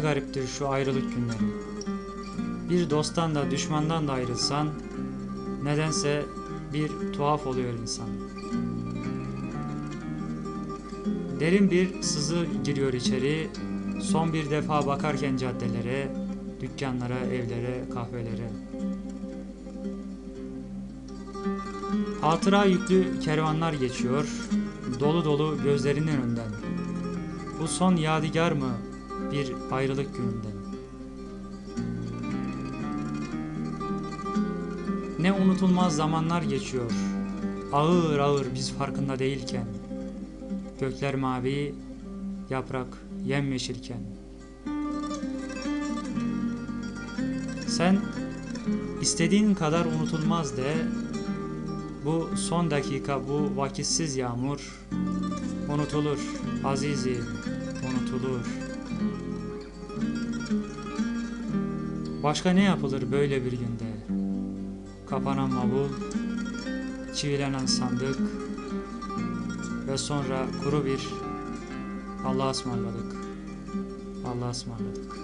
gariptir şu ayrılık günleri. Bir dosttan da düşmandan da ayrılsan nedense bir tuhaf oluyor insan. Derin bir sızı giriyor içeri. Son bir defa bakarken caddelere, dükkanlara, evlere, kahvelere. Hatıra yüklü kervanlar geçiyor. Dolu dolu gözlerinin önünden. Bu son yadigar mı bir ayrılık gününden? Ne unutulmaz zamanlar geçiyor. Ağır ağır biz farkında değilken. Gökler mavi, yaprak yemyeşilken. Sen istediğin kadar unutulmaz de bu son dakika bu vakitsiz yağmur unutulur azizim unutulur. Başka ne yapılır böyle bir günde? Kapanan mavul, çivilenen sandık ve sonra kuru bir Allah'a ısmarladık. Allah'a ısmarladık.